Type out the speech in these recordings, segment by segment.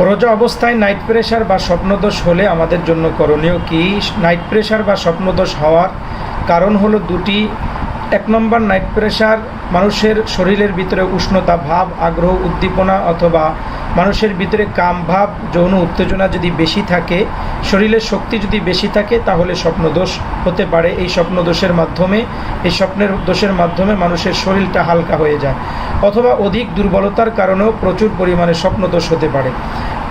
রোজা অবস্থায় night pressure বা স্বপ্নদোষ হলে আমাদের জন্য করণীয় কি? নাইট প্রেশার বা স্বপ্নদোষ হওয়ার কারণ হলো দুটি এক নম্বর নাইট প্রেশার মানুষের শরীরের ভিতরে উষ্ণতা, ভাব, আগ্রহ, উদ্দীপনা অথবা মানুষের ভিতরে কাম ভাব, যৌন উত্তেজনা যদি বেশি থাকে, শরীরের শক্তি যদি বেশি থাকে, তাহলে স্বপ্নদোষ হতে পারে। এই স্বপ্নদোষের মাধ্যমে, এই স্বপ্নের দোষের মাধ্যমে মানুষের শরীরটা হালকা হয়ে যায় অথবা অধিক দুর্বলতার কারণেও প্রচুর পরিমাণে স্বপ্নদোষ হতে পারে।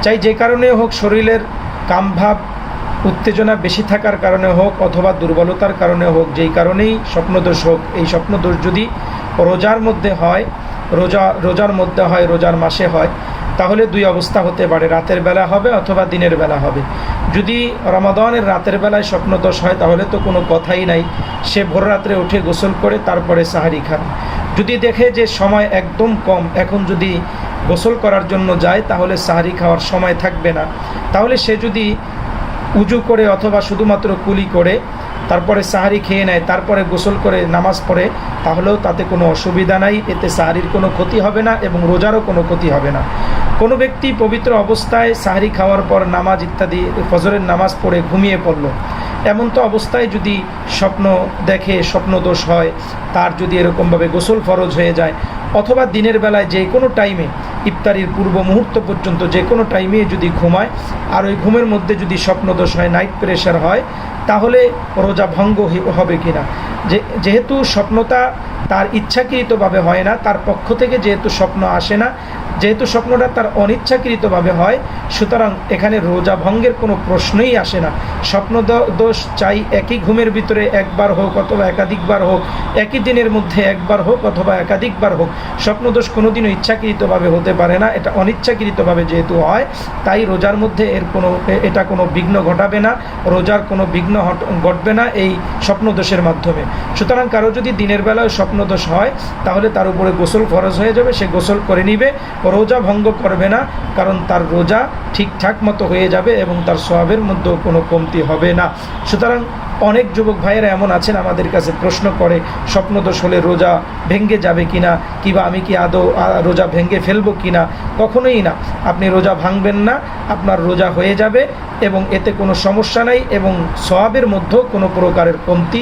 চাই যে কারণে হোক শরীরের কামভাব উত্তেজনা বেশি থাকার কারণে হোক অথবা দুর্বলতার কারণে হোক, যেই কারণেই স্বপ্নদোষ হোক, এই স্বপ্নদোষ যদি রোজার মধ্যে হয়, রোজা, রোজার মধ্যে হয়, রোজার মাসে হয়, তাহলে দুই অবস্থা হতে পারে, রাতের বেলা হবে অথবা দিনের বেলা হবে। যদি রমাদানের রাতের বেলায় স্বপ্নদোষ হয়, তাহলে তো কোনো কথাই নাই। সে ভোর রাত্রে উঠে গোসল করে তারপরে সাহারি খাবে যদি দেখে যে সময় একদম কম, এখন যদি গোসল করার জন্য যায়, তাহলে সাহারি খাওয়ার সময় থাকবে না। তাহলে সে যদি উজু করে অথবা শুধুমাত্র কুলি করে, তারপরে সাহারি খেয়ে নেয়, তারপরে গোসল করে নামাজ পড়ে, তাহলেও তাতে কোনো অসুবিধা নাই, এতে সাহারির কোনো ক্ষতি হবে না এবং রোজারও কোনো ক্ষতি হবে না। কোনো ব্যক্তি পবিত্র অবস্থায় সাহারি খাওয়ার পর নামাজ ইত্যাদি, ফজরের নামাজ পড়ে ঘুমিয়ে পড়ল। এমন তো অবস্থায় যদি স্বপ্ন দেখে স্বপ্নদোষ হয়, তার যদি এরকমভাবে গোসল ফরজ হয়ে যায়, অথবা দিনের বেলায় যে কোনো টাইমে ইফতারির পূর্ব মুহূর্ত পর্যন্ত যে কোনো টাইমে যদি ঘুমায়, আর ওই ঘুমের মধ্যে যদি স্বপ্নদোষ হয় নাইট প্রেশার হয়, তাহলে রোজা ভঙ্গ হবে কিনা? যে, যেহেতু স্বপ্নটা তার ইচ্ছাকৃতভাবে হয় না, তার পক্ষ থেকে যেহেতু স্বপ্ন আসে না যেহেতু স্বপ্নটা তার অনিচ্ছাকৃতভাবে হয়, সুতরাং এখানে রোজা ভঙ্গের কোনো প্রশ্নই আসে না। স্বপ্ন দোষ চাই একই ঘুমের ভিতরে একবার হোক অথবা একাধিকবার হোক, একই দিনের মধ্যে একবার হোক অথবা একাধিকবার হোক। স্বপ্নদোষ কোনোদিনও ইচ্ছাকৃতভাবে হতে পারে না, এটা অনিচ্ছাকৃতভাবে যেহেতু হয়, তাই রোজার মধ্যে এর কোনো এটা কোনো বিঘ্ন ঘটাবে না, রোজার কোনো বিঘ্ন ঘটবে না এই স্বপ্নদোষের মাধ্যমে। সুতরাং কারও যদি দিনের বেলায় স্বপ্নদোষ হয়, তাহলে তার উপরে গোসল ফরজ হয়ে যাবে, সে গোসল করে নিবে রোজা ভঙ্গ করবে না, কারণ তার রোজা ঠিকঠাক মতো হয়ে যাবে এবং তার স্বভাবের মধ্যেও কোনো কমতি হবে না। সুতরাং অনেক যুবক ভাইয়েরা এমন আছেন, আমাদের কাছে প্রশ্ন করে, স্বপ্নদোষ হলে রোজা ভেঙ্গে যাবে কি কিনা, কিবা আমি কি আদৌ রোজা ভেঙ্গে ফেলব কিনা? কখনোই না। আপনি রোজা ভাঙবেন না, আপনার রোজা হয়ে যাবে এবং এতে কোনো সমস্যা নাই এবং সওয়াবের মধ্যেও কোনো প্রকারের কমতি